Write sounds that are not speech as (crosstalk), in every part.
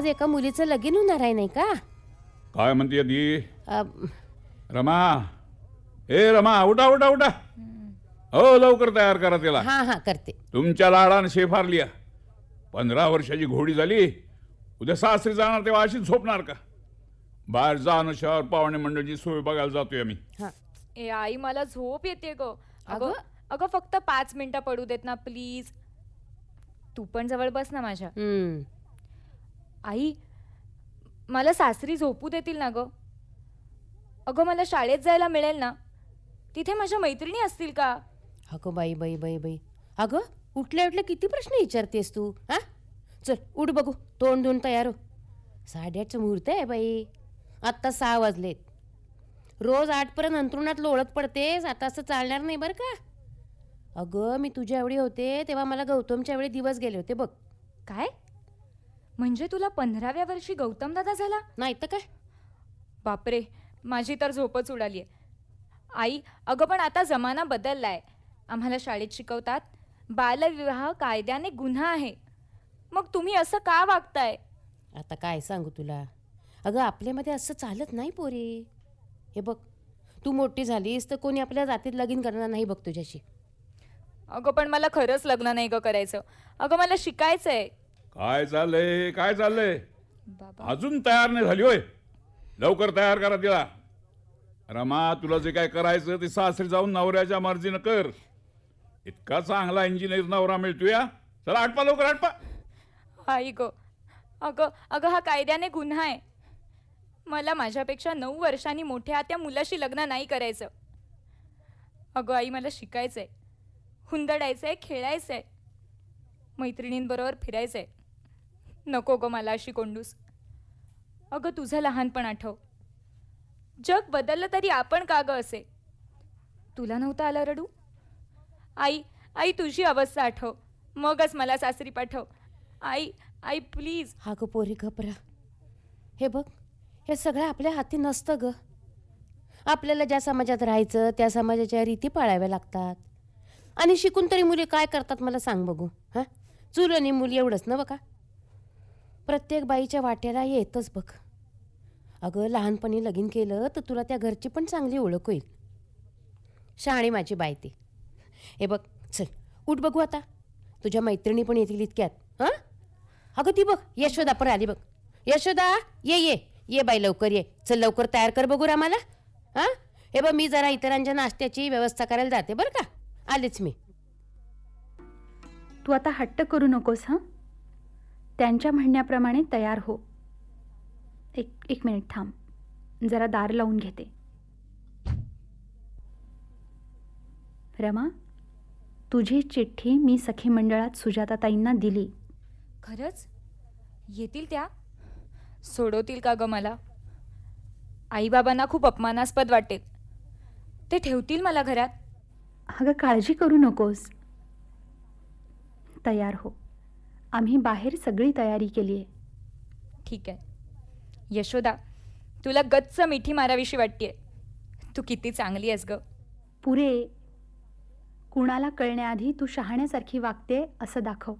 आज एका मुलीचं लगीन होणार आहे नाही का? काय म्हणते ती अ, रमा. ए रमा उठा उठा उठा. हो लवकर तयार करा त्याला. हा हा करते. तुमच्या लाडानं शेफारलिया पंधरा वर्षाची घोडी झाली. उद्या सासरी जाणार तेव्हा अशीच झोपणार का? बाहेर जाणं शहर पाहुणे मंडळीची सोय बघायला जातोय आम्ही. हा. ए आई मला झोप येते ग. अगं अगं? अगं फक्त पाच मिनिटं पडू देत ना प्लीज. तू पण जवळ बस ना माझ्या. हम्म. आई मला सासरी झोपू देतील ना ग? अगं मला शाळेत जायला मिळेल ना? तिथे माझ्या मैत्रिणी असतील का? अगं बाई बाई बाई बाई. अगं उठल्या उठल्या किती प्रश्न विचारतेस तू हा? चल उठ बघू तोंड धुवून तयार हो. साडेआठचं मुहूर्त आहे बाई. आत्ता सहा वाजलेत. रोज आठपर्यंत अंथरुणात लोळत पडतेस आता असं चालणार नाही बरं का? अगं मी तुझ्या एवढी होते तेव्हा मला गौतमच्या वेळी दिवस गेले होते बघ. काय? म्हणजे तुला पंधराव्या वर्षी गौतम दादा झाला? नाही तर काय? बापरे माझी तर झोपच उडाली आहे आई अगं पण आता जमाना बदललाय. आम्हाला शाळेत शिकवतात बालविवाह कायद्याने गुन्हा आहे. मग तुम्ही असं का वागताय? आता काय सांगू तुला? अगं आपल्यामध्ये असं चालत नाही पोरी. हे बघ तू मोठी झालीस तर कोणी आपल्या जातीत लगीन करणार नाही बघ तुझ्याशी. अगं पण मला खरंच लग्न नाही ग करायचं. अगं मला शिकायचंय. काय चाललंय? काय चाललंय? बाबा. अजून तयार नाही झाली होय. लवकर तयार करा तिला. रमा तुला जे काय करायचं ते सासरी जाऊन नवऱ्याच्या मर्जीनं कर. इतका चांगला इंजिनियर नवरा मिळतोय. चला आटपा लवकर आटपा. आई ग. अगं अगं हा कायद्याने गुन्हा आहे. मला माझ्यापेक्षा नऊ वर्षांनी मोठ्या त्या मुलाशी लग्न नाही करायचं. अगं आई मला शिकायचंय. हुंदडायचंय खेळायचंय. मैत्रिणींबरोबर फिरायचंय. नको ग मला अशी कोंडूस. अगं तुझं लहानपण आठव. जग बदललं तरी आपण का ग असे? तुला नव्हतं आलं रडू? आई आई तुझी अवस्था आठव. मगच मला सासरी पाठव. आई आई प्लीज. हा ग पोरी घबरा. हे बघ हे सगळं आपल्या हाती नसतं ग. आपल्याला ज्या समाजात राहायचं त्या समाजाच्या रीती पाळाव्या लागतात. आणि शिकून तरी मुली काय करतात मला सांग बघू हां? चुल आणि मुली एवढंच ना बघा प्रत्येक बाईच्या वाट्याला येतच बघ. अगं लहानपणी लगीन केलं तर तुला त्या घरची पण चांगली ओळख होईल. शहाणी माझी बाय ती. हे बघ चल उठ बघू आता. तुझ्या मैत्रिणी पण येतील इतक्यात हां? अगं ती बघ यशोदा पण आली बघ. यशोदा ये ये ये बाई लवकर ये. चल लवकर तयार कर बघू आम्हाला हां? हे बघ मी जरा इतरांच्या नाश्त्याची व्यवस्था करायला जाते बरं का. आलेच मी. तू आता हट्ट करू नकोस हां? त्यांच्या म्हणण्याप्रमाणे तयार हो. एक एक मिनिट थांब. जरा दार लावून घेते. रमा तुझी चिठ्ठी मी सखी मंडळात सुजाताताईंना दिली. खरंच? येतील त्या? सोडवतील का ग मला? आईबाबांना खूप अपमानास्पद वाटेल. ते ठेवतील मला घरात? अगं काळजी करू नकोस. तयार हो. आम्ही बाहेर सगळी तयारी केली आहे. ठीक आहे. यशोदा तुला गच्च मिठी माराविषयी वाटतेय. तू किती चांगली आहेस ग. पुरे कुणाला कळण्याआधी तू शहाण्यासारखी वागते असं दाखव.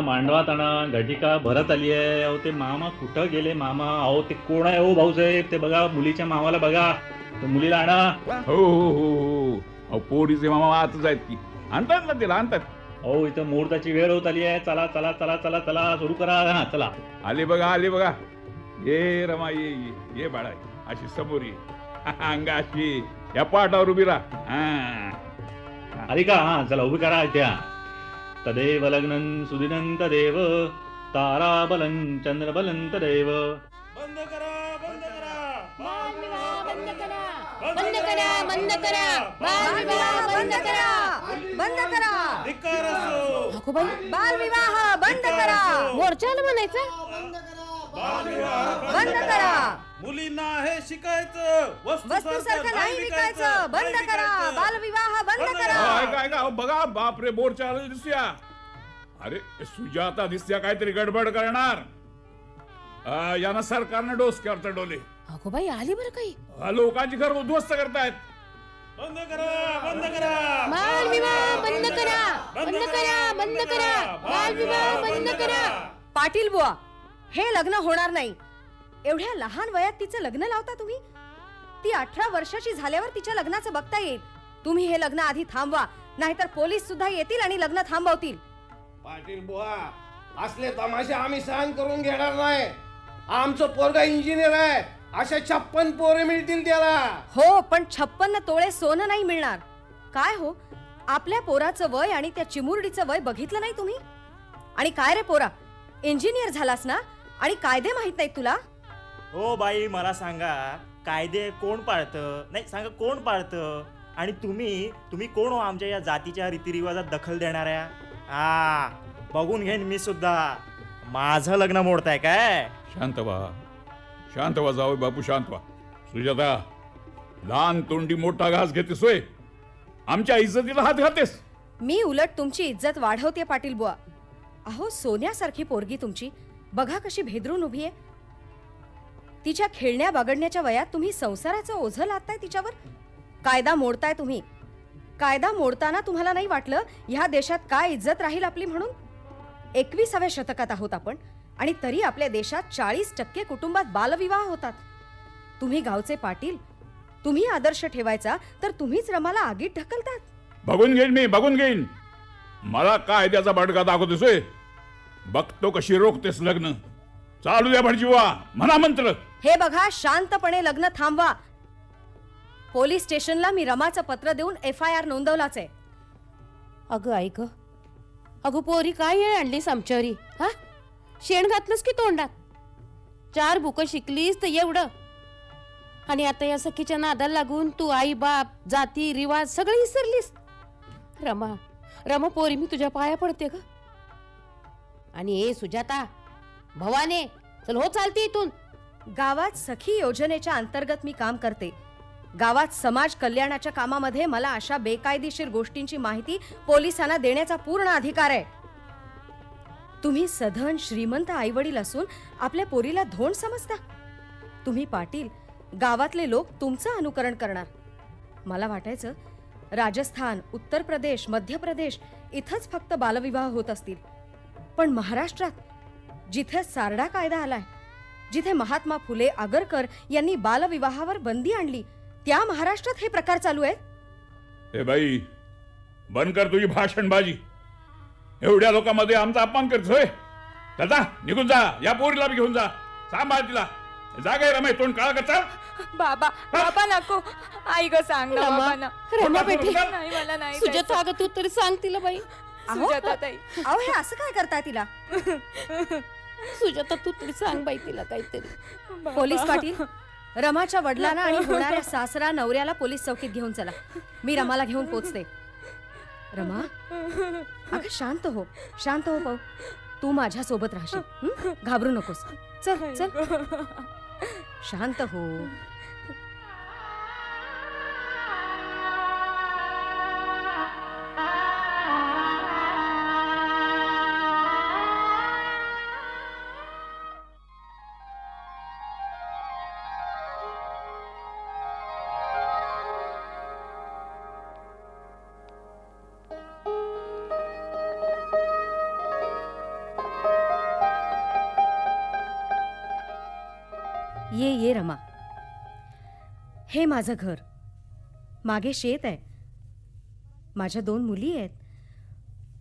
मांडवात आणा घटिका भरत आली आहे. अहो ते मामा कुठं गेले? मामा अहो ते कोण आहे? हो भाऊसाहेब ते बघा मुलीच्या मामाला बघा. तर मुलीला आणा. हो हो हो हो अहो, पोरीचे मामा आतच आहेत की. आणतात ना तिला आणतात. अहो इथं मुहूर्ताची वेळ होत आली आहे. चला चला चला चला चला सुरू करा. हा चला. आले बघा आले बघा. ये रमा ये ये ये बाळा अशी समोर ये. अंगा अशी. या पाटावर उभी राहा. हा. आली का? हा चला उभी करा इथे. तदेव लग्नं सुदिनं तदेव ताराबलं चंद्रबलं तदेव। बंद करा बंद करा। बंद करा। बंद करा बंद करा। बालविवाह बंद करा। बंद करा। धिक्कार असो। अगो बाई बालविवाह बंद करा। मोर्चाला म्हणायचं? बंद करा। मुलींना हे शिकायचं वस्तूसारखं नाही विकायचं बंद करा. बालविवाह बंद करा. ऐका ऐका अहो, बघा बापरे बोरच्या दिसूया अरे सुजाता दिसत्या काहीतरी गडबड करणार. आ, यानं सरकारनं डोस करता डोले. अगो बाई आली बरं काही. आ, लोकांची घर उद्ध्वस्त करतायत. बंद करा बंद करा. बाल विवाह बंद करा. बंद करा बंद करा. बाल विवाह बंद करा. पाटील बुवा हे लग्न होणार नाही. एवढ्या लहान वयात तिचं लग्न लावता तुम्ही? ती अठरा वर्षाची झाल्यावर तिच्या लग्नाचं बघता येईल. तुम्ही हे लग्न आधी थांबवा नाहीतर पोलीस सुद्धा येतील आणि लग्न थांबवतील. पाटील बुवा असले तमाशे आम्ही सहन करून घेणार नाही. आमचं पोरगा इंजिनियर आहे. अशा छप्पन पोरे मिळतील त्याला. हो पण छप्पन्न तोळे सोनं नाही मिळणार. काय हो? आपल्या पोराचं वय आणि त्या चिमुरडीचं वय बघितलं नाही तुम्ही? आणि काय रे पोरा? इंजिनियर झालास ना? आणि कायदे माहीत नाहीत तुला? हो बाई मला सांगा कायदे कोण पाळतं? नाही सांगा कोण पाळतं? आणि तुम्ही तुम्ही कोण हो आमच्या या जातीच्या रीतिरिवाजात दखल देणाऱ्या? हा बघून घेईन मी सुद्धा. माझं लग्न मोडताय काय? शांत व्हा. शांत व्हा जाऊ बापू शांत व्हा. सुजाता लहान तोंडी मोठा घास घेतेस होय. आमच्या इज्जतीला हात घालतेस. मी उलट तुमची इज्जत वाढवते पाटील बुवा. अहो सोन्यासारखी पोरगी तुमची. बघा कशी भेदरून उभी आहे. तिच्या खेळण्या बागडण्याच्या वयात तुम्ही संसाराचं ओझं लादताय तिच्यावर? कायदा मोडताय तुम्ही. कायदा मोडताना तुम्हाला नाही वाटलं ह्या देशात काय इज्जत राहील आपली म्हणून? एकविसाव्या शतकात आहोत आपण आणि तरी आपल्या देशात चाळीस टक्के कुटुंबात बालविवाह होतात. तुम्ही गावचे पाटील तुम्ही आदर्श ठेवायचा तर तुम्हीच रमाला आगीत ढकलतात. बघून घेईन मी बघून घेईन. मला कायद्याचा बडका दाखवतोय बघतो कशी रोखतेस लग्न. चालू द्या भटजीवा म्हणा मंत्र. हे बघा शांतपणे लग्न थांबवा. पोलीस स्टेशनला मी रमाचं पत्र देऊन एफ आय आर नोंदवलाच आहे. अगं ऐक अगं पोरी काय येळ आणलीस आमच्यावरी हा? शेण घातलंस की तोंडात? चार बुकं शिकलीस तर एवढं. आणि आता या सखीच्या नादाला लागून तू आई बाप जाती रिवाज सगळं विसरलीस रमा रमा पोरी मी तुझ्या पाया पडते का आणि ए सुजाता भवाने चल हो चालते इथून. गावात सखी योजनेच्या अंतर्गत मी काम करते. गावात समाज कल्याणाच्या कामामध्ये मला अशा बेकायदेशीर गोष्टींची माहिती पोलिसांना देण्याचा पूर्ण अधिकार आहे. तुम्ही सधन श्रीमंत आईवडील असून आपल्या पोरीला धोंड समजता. तुम्ही पाटील गावातले लोक तुमचं अनुकरण करणार. मला वाटायचं राजस्थान उत्तर प्रदेश मध्य प्रदेश इथंच फक्त बालविवाह होत असतील. पण महाराष्ट्रात जिथे सारडा कायदा आलाय जिथे महात्मा फुले आगरकर यांनी बालविवाहावर बंदी आणली त्या महाराष्ट्रात हे प्रकार चालू आहेत? हे बाई बंद कर तुझी भाषणबाजी. एवढ्या लोकांमध्ये आमचा अपमान करतोय जा निघून जा या पोरीला बी घेऊन जा. सांभाळ तिला. जागा रमेश तोंड काळा करता बाबा बाबा नको. आई ग सांग ना रमा बाबा ना रमा बेटी. नाही मला नाही सुजाता अगं तू तरी सांग तिला बाई. अहो सुजाता ताई. अहो हे असं काय करताय तिला? (laughs) सुजाता तू तरी सांग बाई तिला काहीतरी. पोलीस पाटील रमाच्या वडिलांना आणि होणाऱ्या (laughs) सासरा नवऱ्याला पोलीस चौकीत घेऊन चला. मी रमाला घेऊन पोचते. रमा अगं शांत हो शांत हो पाऊ तू माझ्या सोबत राहशील? घाबरू नकोस. चल चल. शांत हो. हे माझं घर. मागे शेत आहे. माझ्या दोन मुली आहेत.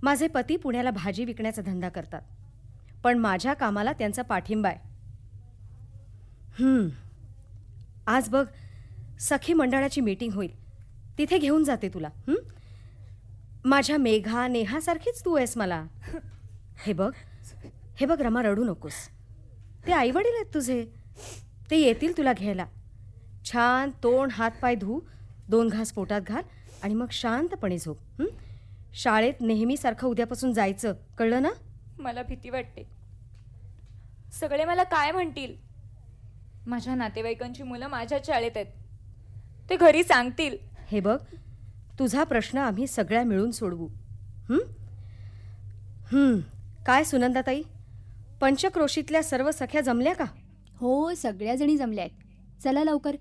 माझे पती पुण्याला भाजी विकण्याचा धंदा करतात. पण माझ्या कामाला त्यांचा पाठिंबा आहे. आज बघ सखी मंडळाची मीटिंग होईल. तिथे घेऊन जाते तुला माझ्या मेघा नेहासारखीच तू आहेस मला. हे बघ हे बघ रमा रडू नकोस. ते आईवडील आहेत तुझे. ते येतील तुला घ्यायला. छान तोंड हातपाय धू दोन घास पोटात घाल आणि मग शांतपणे झोप हं? शाळेत नेहमीसारखं उद्यापासून जायचं कळलं ना? मला भीती वाटते. सगळे मला काय म्हणतील? माझ्या नातेवाईकांची मुलं माझ्या शाळेत आहेत. ते घरी सांगतील. हे बघ तुझा प्रश्न आम्ही सगळ्या मिळून सोडवू हं? हं, काय सुनंदाताई? पंचक्रोशीतल्या सर्व सख्या जमल्या का? हो सगळ्या जणी जमल्या आहेत. चला लवकर.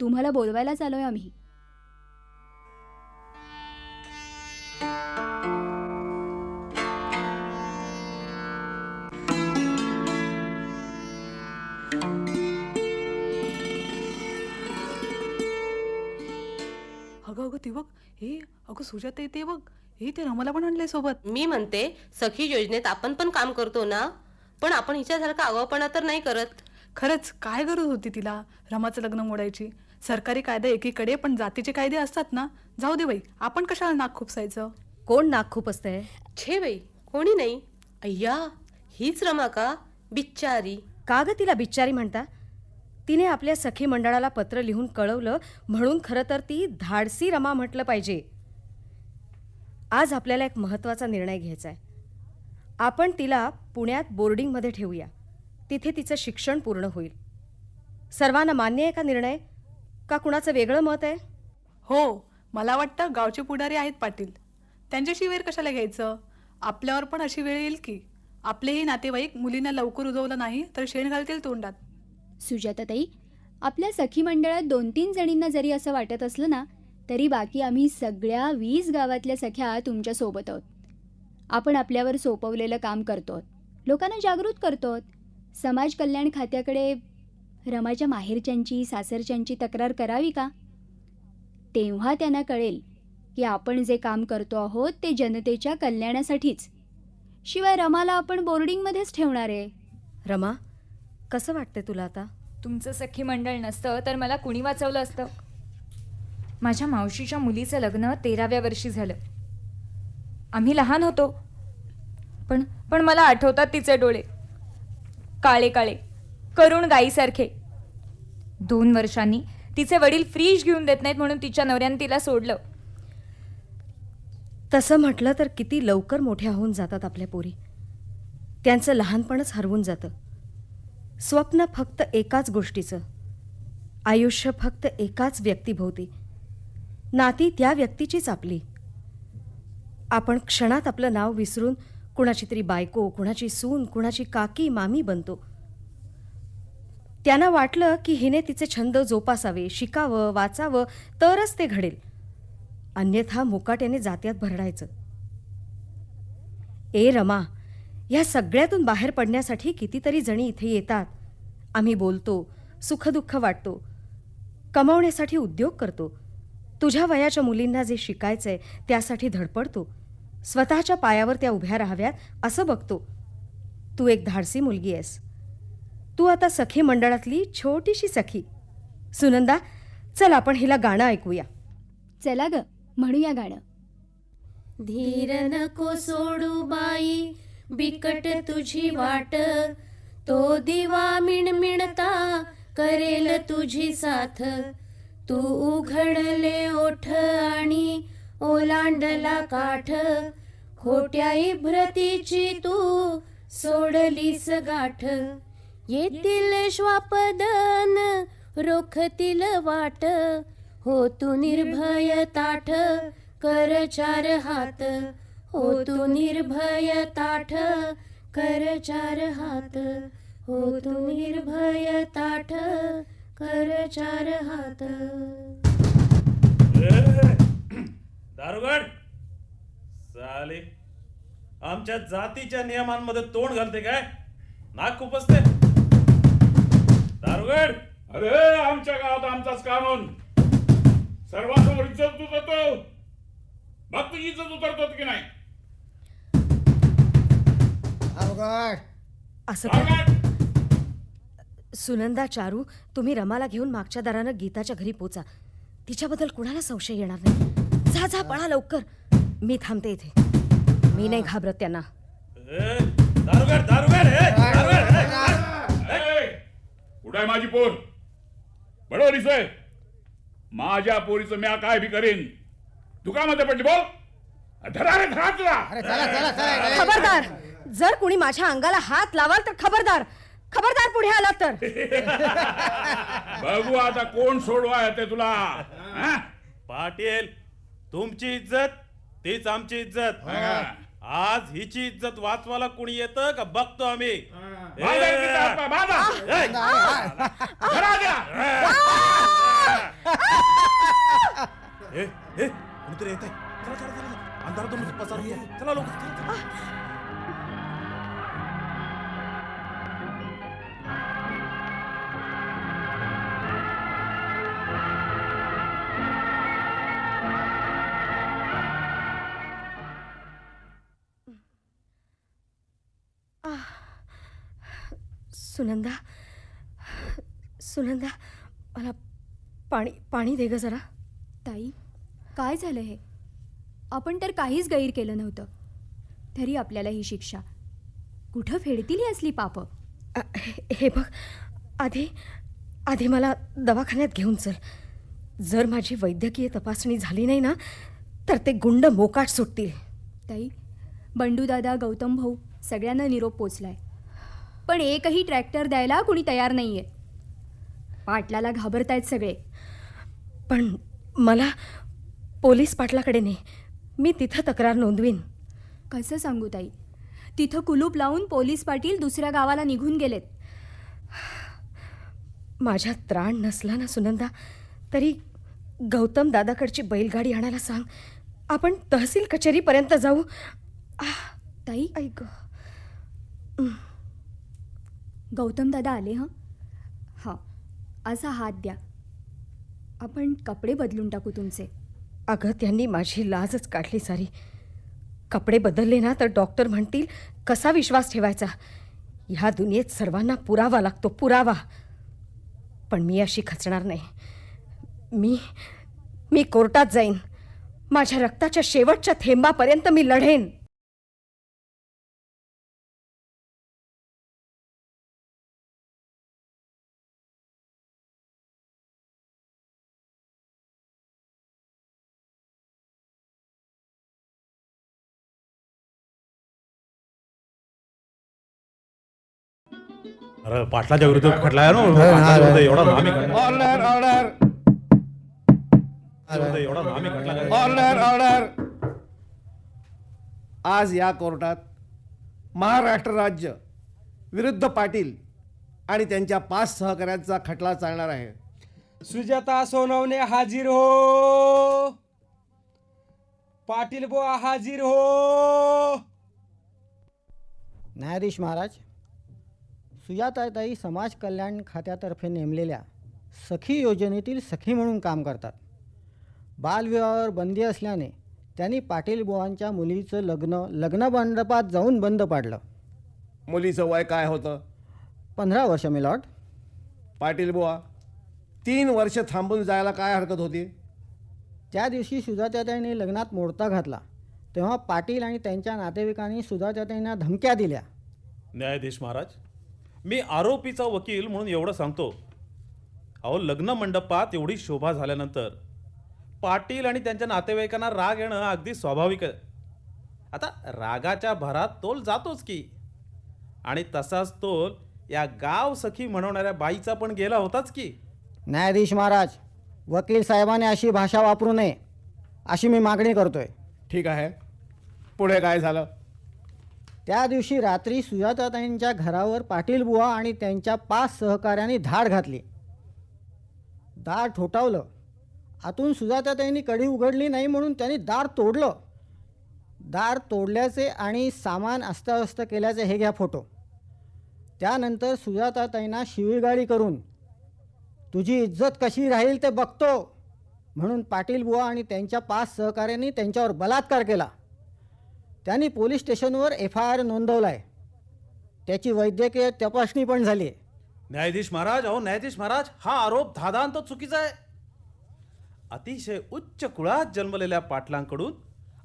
तुम्हाला बोलवायलाच आलोय आम्ही. अगं अगं ती बघ हे अगं सुजाता येते बघ. हे ते रमाला पण आणलंय सोबत. मी म्हणते सखी योजनेत आपण पण काम करतो ना? पण आपण हिच्यासारखा आगाऊपणा तर नाही करत. खरंच काय गरज होती तिला रमाचं लग्न मोडायची? सरकारी कायदा एकीकडे पण जातीचे कायदे असतात ना. जाऊ दे बाई आपण कशाला नाक खुपसायचं? कोण नाक खूप असतंय छे बाई कोणी नाही. अय्या हीच रमा का? बिच्चारी. का ग तिला बिच्चारी म्हणता? तिने आपल्या सखी मंडळाला पत्र लिहून कळवलं म्हणून खरं तर ती धाडसी रमा म्हटलं पाहिजे. आज आपल्याला एक महत्त्वाचा निर्णय घ्यायचा आहे. आपण तिला पुण्यात बोर्डिंगमध्ये ठेवूया. तिथे तिचं शिक्षण पूर्ण होईल. सर्वांना मान्य आहे का निर्णय? का कुणाचं वेगळं मत आहे? हो मला वाटतं गावचे पुढारी आहेत पाटील. त्यांच्याशी वेर कशाला घ्यायचं? आपल्यावर पण अशी वेळ येईल की? आपलेही नातेवाईक मुलींना लवकर उजवलं नाही तर शेण घालतील तोंडात. सुजाताताई आपल्या सखी मंडळात दोन तीन जणींना जरी असं वाटत असलं ना तरी बाकी आम्ही सगळ्या वीस गावातल्या सख्या तुमच्यासोबत आहोत. आपण आपल्यावर सोपवलेलं काम करतो लोकांना जागृत करतो समाज कल्याण खात्याकडे रमाच्या माहेरच्यांची सासरच्यांची तक्रार करावी का? तेव्हा त्यांना कळेल की आपण जे काम करतो आहोत ते जनतेच्या कल्याणासाठीच. शिवाय रमाला आपण बोर्डिंगमध्येच ठेवणार आहे. रमा कसं वाटतंय तुला आता? तुमचं सखी मंडळ नसतं तर मला कुणी वाचवलं असतं? माझ्या मावशीच्या मुलीचं लग्न तेराव्या वर्षी झालं. आम्ही लहान होतो. पण पण मला आठवतात तिचे डोळे. काळे काळे. करुण गाईसारखे. दोन वर्षांनी तिचे वडील फ्रीज घेऊन देत नाहीत म्हणून तिच्या नवऱ्याने तिला सोडलं. तसं म्हटलं तर किती लवकर मोठ्या होऊन जातात आपल्या पोरी. त्यांचं लहानपणच हरवून जातं. स्वप्न फक्त एकाच गोष्टीचं. आयुष्य फक्त एकाच व्यक्तीभोवती. नाती त्या व्यक्तीचीच आपली. आपण क्षणात आपलं नाव विसरून कुणाची तरी बायको कुणाची सून कुणाची काकी मामी बनतो. त्यांना वाटलं की हिने तिचे छंद जोपासावे शिकावं वाचावं तरच ते घडेल. अन्यथा मुकाट्याने जात्यात भरडायचं. ए रमा ह्या सगळ्यातून बाहेर पडण्यासाठी कितीतरी जणी इथे येतात. आम्ही बोलतो सुखदुःख वाटतो कमावण्यासाठी उद्योग करतो. तुझ्या वयाच्या मुलींना जे शिकायचंय त्यासाठी धडपडतो. स्वतःच्या पायावर त्या उभ्या राहाव्यात असं बघतो. तू एक धाडसी मुलगी आहेस. तू आता सखी मंडळातली छोटीशी सखी. सुनंदा चल आपण हिला गाणं ऐकूया. चला ग म्हणूया गाणं. धीर नको सोडू बाई बिकट तुझी वाट. तो दिवा मिणमिणता करेल तुझी साथ. तू उघडले ओठ आणि ओलांडला काठ. खोट्या इभ्रतीची तू सोडलीस गाठ. येतील श्वापदन रोखतील वाट. हो तू निर्भय ताठ कर चार हात. हो तू निर्भय ताठ कर चार हात. हो तू निर्भय ताठ कर चार हात. दारुगड साले आमच्या जातीच्या नियमांमध्ये तोंड घालते काय? नाक खूप दारुगड अरे आमच्या गावात आमचाच कानून सर्वांसमोर इज्जत उतरतो मग तुझी इज्जत उतरतो की नाही? असं काय? सांगा. सुनंदा चारू तुम्ही रमाला घेऊन मागच्या दारानं गीताच्या घरी पोचा. तिच्याबद्दल कुणाला संशय येणार नाही? जा जा पळा लवकर. मी थांबते इथे. मी नाही घाबरत त्यांना. ए, दारुगड दारुगड ए, दारुगड, कुठं आहे माझी पोर? बरोबर दिसतोय. माझ्या पोरीचं म्या काय बी करीन. तू का मध्ये पडली बोल. धरा रे धरा तुला. खबरदार जर कुणी माझ्या अंगाला हात लावाल तर खबरदार. खबरदार पुढे आला तर. (laughs) बघू आता कोण सोडवाय ते तुला. हा? पाटील तुमची इज्जत तीच आमची इज्जत. आज हिची इज्जत वाचवायला कोणी येतं का बघतो आम्ही? बांधा ए, तिचा हातपाय, बांधा. ए, धरा सुनंदा सुनंदा मला पाणी पाणी दे ग जरा. ताई काय झालं हे? आपण तर काहीच गैर केलं नव्हतं. तरी आपल्याला ही शिक्षा. कुठं फेडतील ही असली पापं? अ, हे हे बघ आधी आधी मला दवाखान्यात घेऊन चल. जर माझी वैद्यकीय तपासणी झाली नाही ना तर ते गुंड मोकाट सुटतील. ताई बंडूदादा गौतम भाऊ सगळ्यांना निरोप पोचलाय. पण एकही ट्रॅक्टर द्यायला कुणी तयार नाहीये. पाटलाला घाबरतायत सगळे. पण मला पोलीस पाटलाकडे ने. मी तिथं तक्रार नोंदवीन. कसं सांगू ताई? तिथं कुलूप लावून पोलीस पाटील दुसऱ्या गावाला निघून गेलेत. माझ्यात त्राण नसला ना सुनंदा तरी गौतम दादाकडची बैलगाडी आणायला सांग. आपण तहसील कचेरीपर्यंत जाऊ. ताई? ऐक. गौतम दादा आले हां? हां असा हात द्या. आपण कपडे बदलून टाकू तुमचे. अगं त्यांनी माझी लाजच काढली सारी. कपडे बदलले ना तर डॉक्टर म्हणतील कसा विश्वास ठेवायचा? ह्या दुनियेत सर्वांना पुरावा लागतो पुरावा. पण मी अशी खचणार नाही. मी मी कोर्टात जाईन. माझ्या रक्ताच्या शेवटच्या थेंबापर्यंत मी लढेन. अरे पाटलाच्या विरुद्ध खटला आहे ना पाटलाच्या विरुद्ध एवढा नामी खटला ऑर्डर ऑर्डर विरुद्ध एवढा नामी खटला आहे. ऑर्डर ऑर्डर आज या कोर्टात महाराष्ट्र राज्य विरुद्ध पाटील आणि त्यांच्या पाच सहकाऱ्यांचा खटला चालणार आहे. सुजाता सोनवणे हाजीर हो. पाटील बुवा हाजीर हो. न्यायाधीश महाराज सुजाताताई समाज कल्याण खात्यातर्फे नेमलेल्या सखी योजनेतील सखी म्हणून काम करतात. बालविवाहावर बंदी असल्याने त्यांनी पाटील बुवांच्या मुलीचं लग्न लग्न मंडपात जाऊन बंद पाडलं. मुलीचं वय काय होतं? पंधरा वर्ष मिलॉट पाटील बुवा तीन वर्ष थांबून जायला काय हरकत होती? त्या दिवशी सुजाताताईंनी लग्नात मोडता घातला. तेव्हा पाटील आणि त्यांच्या नातेवाईकांनी सुजाताताईंना धमक्या दिल्या. न्यायाधीश महाराज मी आरोपीचा वकील म्हणून एवढं सांगतो. अहो लग्न मंडपात एवढी शोभा झाल्यानंतर पाटील आणि त्यांच्या नातेवाईकांना राग येणं अगदी स्वाभाविक आहे. आता रागाच्या भरात तोल जातोच की. आणि तसाच तोल या गाव सखी म्हणवणाऱ्या बाईचा पण गेला होताच की. न्यायाधीश महाराज वकील साहेबांनी अशी भाषा वापरू नये अशी मी मागणी करतोय. ठीक आहे. पुढे काय झालं? त्या दिवशी रात्री सुजाताताईंच्या घरावर पाटीलबुवा आणि त्यांच्या पाच सहकाऱ्यांनी धाड घातली. दार ठोठावलं. आतून सुजाताताईंनी कडी उघडली नाही म्हणून त्यांनी दार तोडलं. दार तोडल्याचे आणि सामान अस्ताव्यस्त केल्याचे हे घ्या फोटो. त्यानंतर सुजाताताईंना शिवीगाळी करून तुझी इज्जत कशी राहील ते बघतो म्हणून पाटील बुवा आणि त्यांच्या पाच सहकाऱ्यांनी त्यांच्यावर बलात्कार केला. त्यांनी पोलीस स्टेशनवर एफ आय आर नोंदवला आहे त्याची वैद्यकीय तपासणी पण झाली आहे न्यायाधीश महाराज अहो न्यायाधीश महाराज हा आरोप धादांत चुकीचा आहे. अतिशय उच्च कुळात जन्मलेल्या पाटलांकडून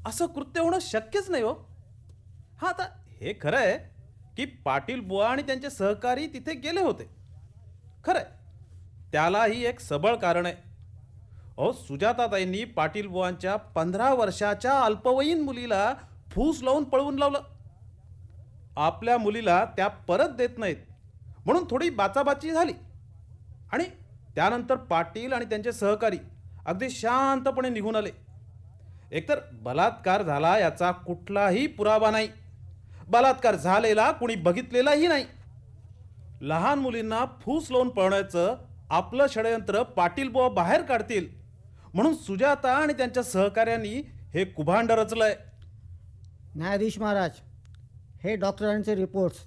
असं कृत्य होणं शक्यच नाही हो. हा आता हे खरं आहे की पाटील बुवा आणि त्यांचे सहकारी तिथे गेले होते. खरं आहे त्यालाही एक सबळ कारण आहे. अहो सुजाताताईंनी पाटील बुवांच्या पंधरा वर्षाच्या अल्पवयीन मुलीला फूस लावून पळवून लावलं. आपल्या मुलीला त्या परत देत नाहीत. म्हणून थोडी बाचाबाची झाली. आणि त्यानंतर पाटील आणि त्यांचे सहकारी अगदी शांतपणे निघून आले. एकतर बलात्कार झाला याचा कुठलाही पुरावा नाही. बलात्कार झालेला कुणी बघितलेलाही नाही. लहान मुलींना फूस लावून पळण्याचं आपलं षडयंत्र पाटील बुवा बाहेर काढतील. म्हणून सुजाता आणि त्यांच्या सहकाऱ्यांनी हे कुभांड रचलंय. न्यायाधीश महाराज हे डॉक्टरांचे रिपोर्ट्स.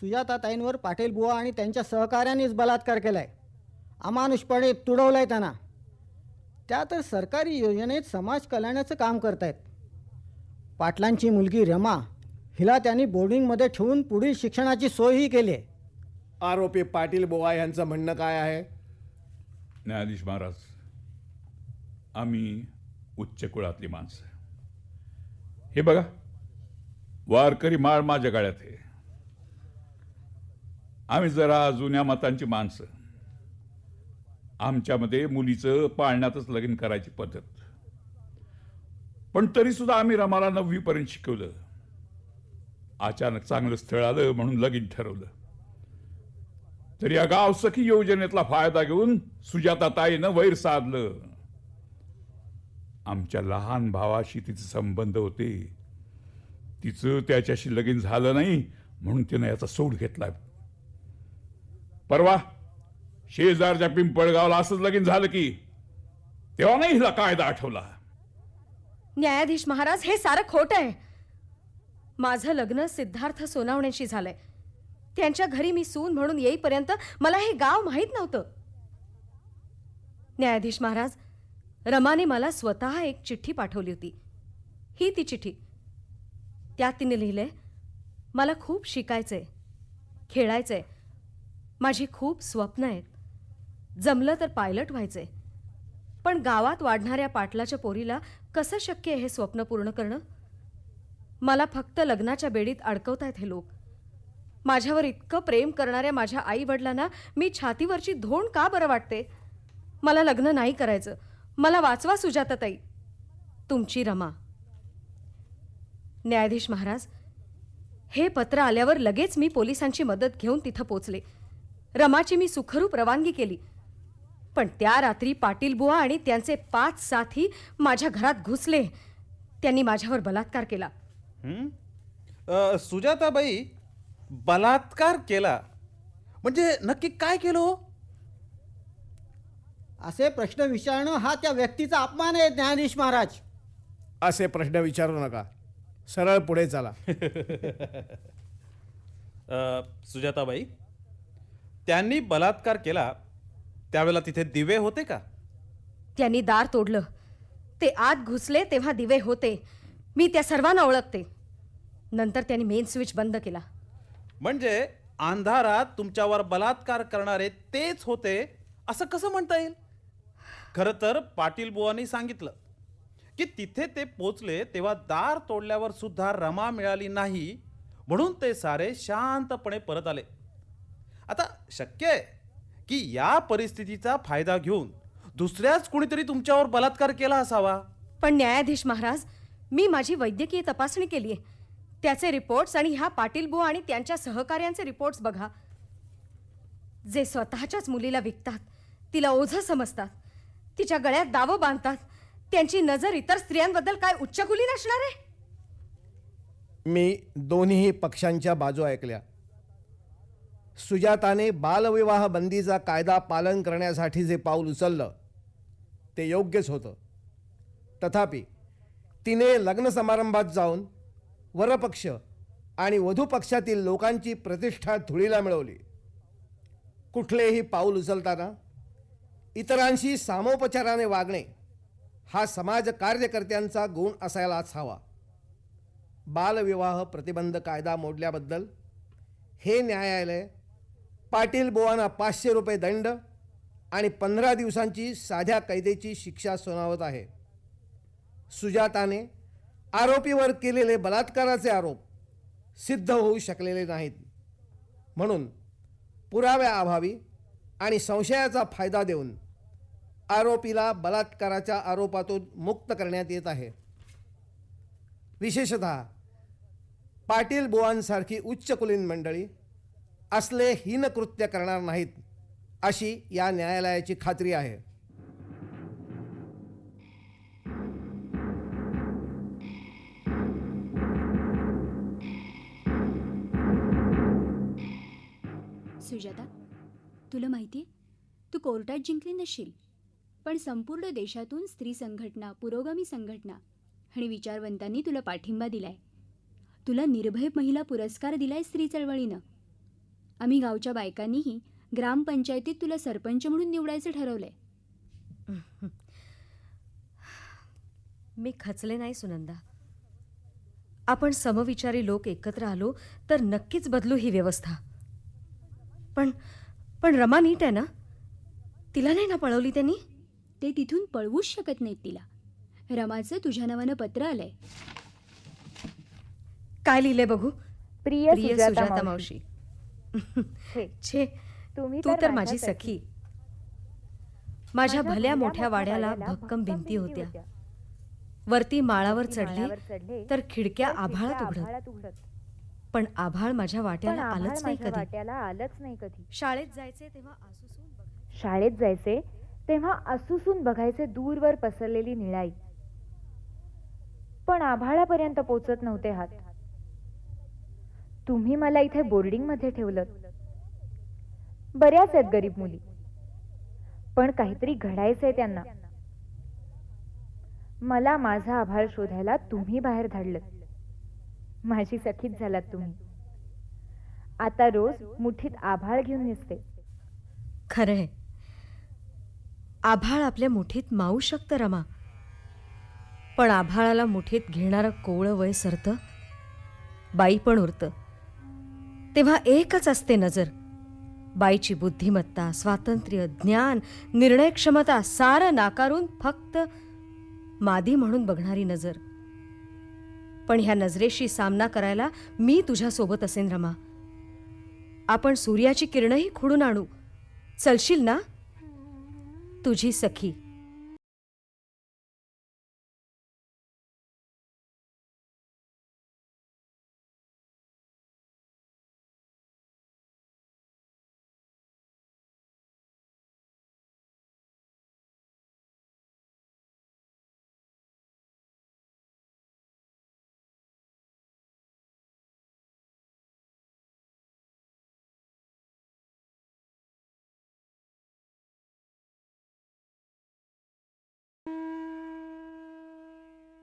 सुजाताताईंवर पाटील बुवा आणि त्यांच्या सहकाऱ्यांनीच बलात्कार केलाय. अमानुषपणे तुडवलंय त्यांना. त्या तर सरकारी योजनेत समाज कल्याणाचं काम करतायत. पाटलांची मुलगी रमा हिला त्यांनी बोर्डिंगमध्ये ठेवून पुढील शिक्षणाची सोयही केली आहे. आरोपी पाटील बोवा यांचं म्हणणं काय आहे? न्यायाधीश महाराज आम्ही उच्च कुळातली माणसं. हे बघा. वारकरी माळ माझ्या गाळ्यात आहे. आम्ही जरा जुन्या मतांची माणसं. आमच्यामध्ये मुलीचं पाळण्यातच लगीन करायची पद्धत. पण तरी सुद्धा आम्ही रमाला नववीपर्यंत शिकवलं. अचानक चांगलं स्थळ आलं म्हणून लगीन ठरवलं. तरी या गावसखी योजनेतला फायदा घेऊन सुजाता ताईनं वैर साधलं. आमच्या लहान भावाशी तिचे संबंध होते. तिचं त्याच्याशी लगीन झालं नाही म्हणून तिनं याचा सोड घेतला. परवा शेजारच्या पिंपळगावला असंच लगीन झालं की तेव्हा नाही हिला कायदा आठवला. न्यायाधीश महाराज हे सारं खोट आहे. माझं लग्न सिद्धार्थ सोनावण्याशी झालंय. त्यांच्या घरी मी सून म्हणून येईपर्यंत मला हे गाव माहीत नव्हतं. न्यायाधीश महाराज रमाने मला स्वतः एक चिठ्ठी पाठवली होती. ही ती चिठ्ठी. त्यात तिने लिहिलंय मला खूप शिकायचंय खेळायचंय. माझी खूप स्वप्न आहेत. जमलं तर पायलट व्हायचंय. पण गावात वाढणाऱ्या पाटलाच्या पोरीला कसं शक्य आहे हे स्वप्न पूर्ण करणं? मला फक्त लग्नाच्या बेडीत अडकवतायत हे लोक. माझ्यावर इतकं प्रेम करणाऱ्या माझ्या आई वडिलांना मी छातीवरची धोंड का बरं वाटते? मला लग्न नाही करायचं. मला वाचवा सुजाताताई तुमची रमा. न्यायाधीश महाराज हे पत्र आल्यावर लगेच मी पोलिसांची मदत घेऊन तिथं पोचले. रमाची मी सुखरूप रवानगी केली. पण त्या रात्री पाटील बुवा आणि त्यांचे पाच साथी माझ्या घरात घुसले. त्यांनी माझ्यावर बलात्कार केला. अ, सुजाताबाई बलात्कार केला. म्हणजे नक्की काय केलं हो? असे प्रश्न विचारणं हा त्या व्यक्तीचा अपमान आहे न्यायाधीश महाराज. असे प्रश्न विचारू नका. सरळ पुढे चला. (laughs) अ, सुजाताबाई त्यांनी बलात्कार केला त्यावेळेला तिथे दिवे होते का? त्यांनी दार तोडलं. ते आत घुसले तेव्हा दिवे होते. मी त्या सर्वांना ओळखते. नंतर त्यांनी मेन स्विच बंद केला. म्हणजे अंधारात तुमच्यावर बलात्कार करणारे तेच होते असं कसं म्हणता येईल? खरं तर पाटील बुवांनी सांगितलं की तिथे ते पोचले तेव्हा दार तोडल्यावर सुद्धा रमा मिळाली नाही म्हणून ते सारे शांतपणे परत आले. आता शक्य आहे की या परिस्थितीचा फायदा घेऊन दुसऱ्याच कुणीतरी तुमच्यावर बलात्कार केला असावा? पण न्यायाधीश महाराज मी माझी वैद्यकीय तपासणी केली आहे त्याचे रिपोर्ट्स आणि ह्या पाटील बुवा आणि त्यांच्या सहकार्यांचे रिपोर्ट्स बघा. जे स्वतःच्याच मुलीला विकतात तिला ओझं समजतात. तिच्या गळ्यात दावं बांधतात. त्यांची नजर इतर स्त्रियांबद्दल काय उच्चकुली नसणार आहे? मी दोन्ही पक्षांच्या बाजू ऐकल्या. सुजाताने बालविवाह बंदीचा कायदा पालन करण्यासाठी जे पाऊल उचललं ते योग्यच होतं. तथापि तिने लग्न समारंभात जाऊन वरपक्ष आणि वधू पक्षातील लोकांची प्रतिष्ठा धुळीला मिळवली. कुठलेही पाऊल उचलताना इतरांशी सामोपचाराने वागणे हा समाज कार्यकर्त्यांचा गुण असायलाच हवा. बालविवाह प्रतिबंध कायदा मोडल्याबद्दल हे न्यायालय पाटील बोवांना पाचशे रुपये दंड आणि पंधरा दिवसांची साध्या कैदेची शिक्षा सुनावत आहे. सुजाताने आरोपीवर केलेले बलात्काराचे आरोप सिद्ध होऊ शकलेले नाहीत. म्हणून पुराव्याअभावी आणि संशयाचा फायदा देऊन आरोपीला बलात्काराच्या आरोपातून मुक्त करण्यात येत आहे. विशेषत पाटील बुवांसारखी उच्चकुलीन मंडळी असले हीनकृत्य करणार नाहीत अशी या न्यायालयाची खात्री आहे. सुजाता तुला माहिती आहे तू कोर्टात जिंकली नसशील पण संपूर्ण देशातून स्त्री संघटना पुरोगामी संघटना आणि विचारवंतांनी तुला पाठिंबा दिलाय. तुला निर्भय महिला पुरस्कार दिलाय स्त्री चळवळीनं. आम्ही गावच्या बायकांनीही ग्रामपंचायतीत तुला सरपंच म्हणून निवडायचं ठरवलंय. (laughs) मी खचले नाही सुनंदा. आपण समविचारी लोक एकत्र आलो तर नक्कीच बदलू ही व्यवस्था. पण पण रमा नीट आहे ना? तिला नाही ना पळवली त्यांनी? ते तिथून पळवूच शकत नाहीत तिला. रमाचं तुझ्या नावानं पत्र आलंय. काय लिहिले बघू? प्रिय प्रिय सुजाता मावशी. हे, (laughs) छे तुम्ही तू तर माझी सखी. माझ्या भल्या मोठ्या वाड्याला भक्कम भिंती होत्या. वरती माळावर चढले तर खिडक्या आभाळात उघडत. पण आभाळ माझ्या वाट्याला आलंच नाही कधी. आलंच नाही कधी. शाळेत जायचे तेव्हा आसूसून बघायचे. शाळेत जायचे तेव्हा असुसून बघायचे दूरवर पसरलेली निळाई. पण आभाळापर्यंत पोचत नव्हते हात. तुम्ही मला इथे बोर्डिंगमध्ये ठेवलं. बऱ्याच आहेत गरीब मुली. पण काहीतरी घडायचंय त्यांना. मला माझा आभाळ शोधायला तुम्ही बाहेर धाडलं. माझी सखीच झालात तुम्ही. आता रोज मुठीत आभाळ घेऊन निसते. खरंय आभाळ आपल्या मुठीत मावू शकतं रमा. पण आभाळाला मुठीत घेणारं कोवळं वय सरतं? बाई पण उरतं. तेव्हा एकच असते नजर. बाईची बुद्धिमत्ता स्वातंत्र्य ज्ञान निर्णय क्षमता सारं नाकारून फक्त मादी म्हणून बघणारी नजर. पण ह्या नजरेशी सामना करायला मी तुझ्यासोबत असेन रमा. आपण सूर्याची किरणही खुडून आणू. चलशील ना? तुझी सखी.